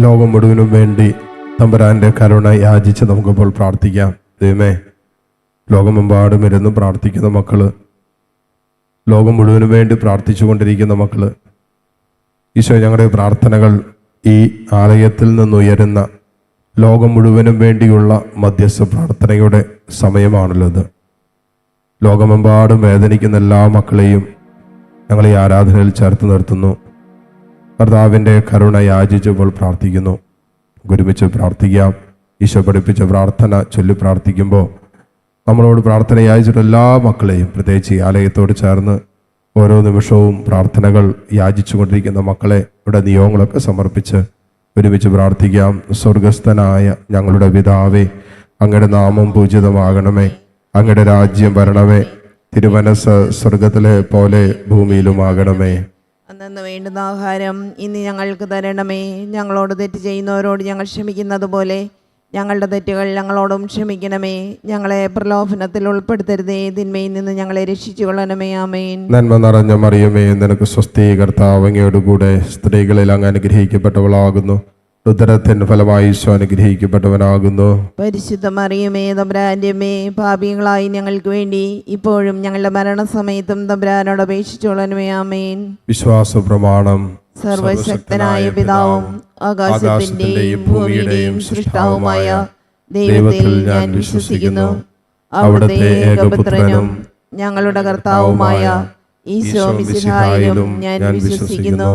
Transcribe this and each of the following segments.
ലോകം മുഴുവനും വേണ്ടി തമ്പുരാന്റെ കരുണ യാചിച്ച് നമുക്കിപ്പോൾ പ്രാർത്ഥിക്കാം. ദൈവമേ ലോകമെമ്പാടും ഇരുന്ന് പ്രാർത്ഥിക്കുന്ന മക്കൾ ലോകം മുഴുവനും വേണ്ടി പ്രാർത്ഥിച്ചു കൊണ്ടിരിക്കുന്ന മക്കൾ ഈശോ ഞങ്ങളുടെ പ്രാർത്ഥനകൾ ഈ ആലയത്തിൽ നിന്നുയരുന്ന ലോകം മുഴുവനും വേണ്ടിയുള്ള മധ്യസ്ഥ പ്രാർത്ഥനയുടെ സമയമാണല്ലോ ഇത് ലോകമെമ്പാടും വേദനിക്കുന്ന എല്ലാ മക്കളെയും ഞങ്ങൾ ഈ ആരാധനയിൽ ചേർത്ത് നിർത്തുന്നു. കർത്താവിന്റെ കരുണ യാചിച്ചപ്പോൾ പ്രാർത്ഥിക്കുന്നു. ഒരുമിച്ച് പ്രാർത്ഥിക്കാം ഈശോ പഠിപ്പിച്ച പ്രാർത്ഥന ചൊല്ലി പ്രാർത്ഥിക്കുമ്പോൾ നമ്മളോട് പ്രാർത്ഥന യാചിച്ചിട്ട് എല്ലാ മക്കളെയും പ്രത്യേകിച്ച് ഈ ആലയത്തോട് ചേർന്ന് ഓരോ നിമിഷവും പ്രാർത്ഥനകൾ യാചിച്ചുകൊണ്ടിരിക്കുന്ന മക്കളെ ഇവിടെ നിയോഗങ്ങളൊക്കെ സമർപ്പിച്ച് ഒരുമിച്ച് പ്രാർത്ഥിക്കാം. സ്വർഗസ്ഥനായ ഞങ്ങളുടെ പിതാവേ അങ്ങയുടെ നാമം പൂജിതമാകണമേ അങ്ങയുടെ രാജ്യം വരണമേ തിരുമനസ് സ്വർഗത്തിലെ പോലെ ഭൂമിയിലുമാകണമേ. അന്നു വേണ്ടുന്ന ആഹാരം ഇന്ന് ഞങ്ങൾക്ക് തരണമേ. ഞങ്ങളോട് തെറ്റ് ചെയ്യുന്നവരോട് ഞങ്ങൾ ക്ഷമിക്കുന്നത് പോലെ ഞങ്ങളുടെ തെറ്റുകൾ ഞങ്ങളോടും ക്ഷമിക്കണമേ. ഞങ്ങളെ പ്രലോഭനത്തിൽ ഉൾപ്പെടുത്തരുതേ. തിന്മയിൽ നിന്ന് ഞങ്ങളെ രക്ഷിച്ചു കൊള്ളണമേ ആമേൻ. നന്മ നിറഞ്ഞ മറിയമേ നിനക്ക് സ്വസ്ഥീകർത്താവങ്ങയോടുകൂടെ സ്ത്രീകളിൽ അങ്ങ് അനുഗ്രഹിക്കപ്പെട്ടവളാകുന്നു. ഉദരത്തിൻ ഫലമായി ഈശോ അനുഗ്രഹിക്കപ്പെട്ടവനാകുന്നു. പരിശുദ്ധ മറിയമേ തബ്രാന്റെ അമ്മേ പാപികളായി ഞങ്ങൾക്ക് വേണ്ടി ഇപ്പോഴും ഞങ്ങളുടെ മരണസമയത്തും തബ്രാനോട് അപേക്ഷിച്ചോളനുമേ ആമേൻ. വിശ്വാസ പ്രമാണം സർവശക്തനായ പിതാവും ആകാശത്തിന്റെയും ഭൂമിയുടെയും സൃഷ്ടാവുമായ ദൈവത്തിൽ ഞാൻ വിശ്വസിക്കുന്നു. അവിടുത്തെ ഏകപുത്രനും ഞങ്ങളുടെ കർത്താവുമായ ഈശോ മിശിഹായിലും ഞാൻ വിശ്വസിക്കുന്നു.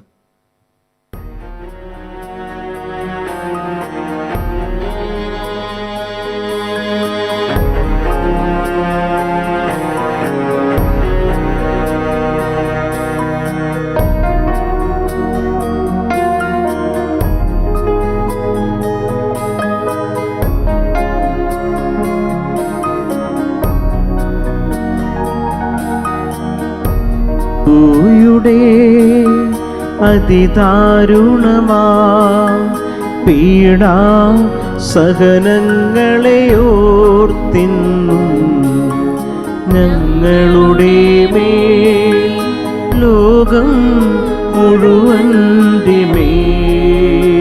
അതിദാരുണമാ. പീഡാ സഹനങ്ങളെ ഓർത്തിന്നും ഞങ്ങളുടെ മേൽ ലോകം മുഴുവന്റെ മേൽ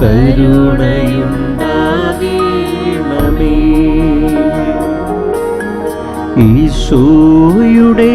കരുണയുണ്ടാകണമേ. ഈശോയുടെ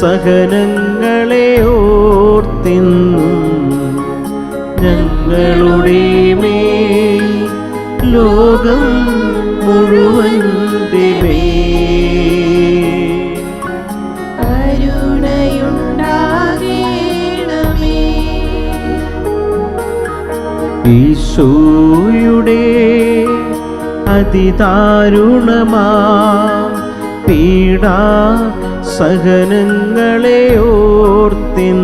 സഹനങ്ങളെ ഓർത്തിന്നും ഞങ്ങളുടെ മേ ലോകം മുഴുവന്റെ മേൽ ഈശോയുടെ അതിദാരുണമാ പീഡാ സഹനങ്ങളെ ഓർത്തിൻ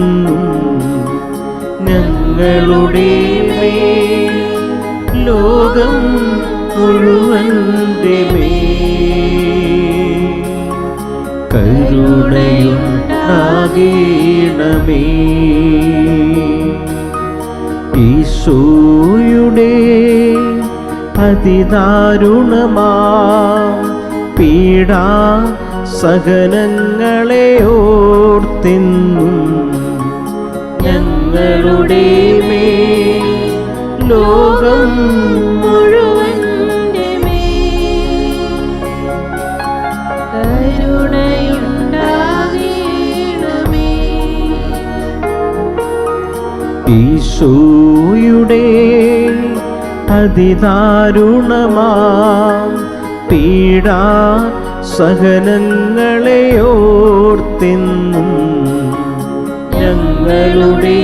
ഞങ്ങളുടെ ലോകം മുഴുവൻ കരുണയുണ്ടാകണമേ ഈശോയുടെ അതിദാരുണമാ പീഡാ സഹനങ്ങളെ ഓർത്തിന്നും ഞങ്ങളുടെ മേ ലോകം ഈശോയുടെ അതിദാരുണമാ പീഡാ സഹനങ്ങളെ ഓർത്തിന്നും ഞങ്ങളുടെ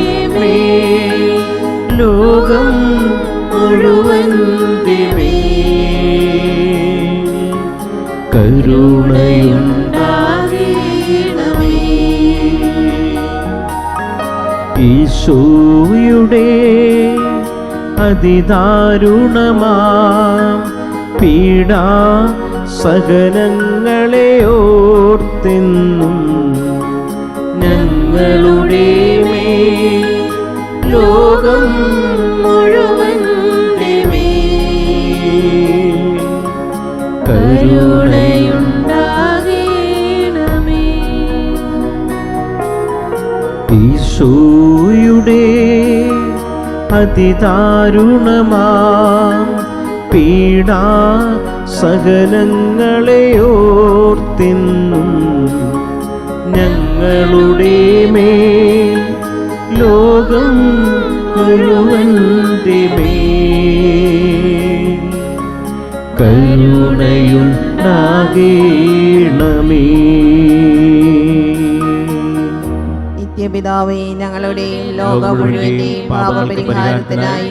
ലോകം മുഴുവൻ കരുണയും ഈശോയുടെ അതിദാരുണമാ പീഡാ സഹനങ്ങളെ ഓർത്തെന്നും ഞങ്ങളുടെ മേൽ ലോകം മുഴുവൻ കരുണയുണ്ടാകണമേ. ഈശോയുടെ അതിദാരുണമാ പീഡാ സഹനങ്ങളെ ഓർത്തെന്നും ഞങ്ങളുടെ മേൽ ലോകം മുഴുവന്റെ മേൽ കരുണയുണ്ടാകണമേ. നിത്യപിതാവേ ഞങ്ങളുടെയും ലോകം മുഴുവന്റെയും പാപപരിഹാരത്തിനായി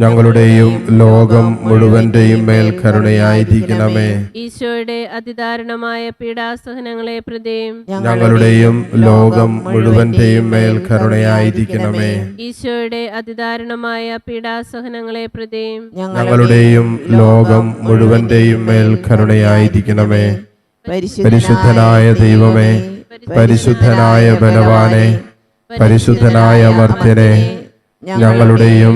ഞങ്ങളുടെയും ലോകം മുഴുവന്റെയും മേൽ കരുണയായിരിക്കണമേ. ഈശോയുടെ അതിദാരുണമായ പീഡാസഹനങ്ങളെ പ്രതിയും ഞങ്ങളുടെയും ലോകം മുഴുവന്റെയും മേൽ കരുണയായിരിക്കണമേ. ഈശോയുടെ അതിദാരുണമായ പീഡാസഹനങ്ങളെ പ്രതിയും ഞങ്ങളുടെയും ലോകം മുഴുവന്റെയും മേൽ കരുണയായിരിക്കണമേ. പരിശുദ്ധനായ ദൈവമേ പരിശുദ്ധനായ ബലവാനെ പരിശുദ്ധനായ മർത്യനെ ഞങ്ങളുടെയും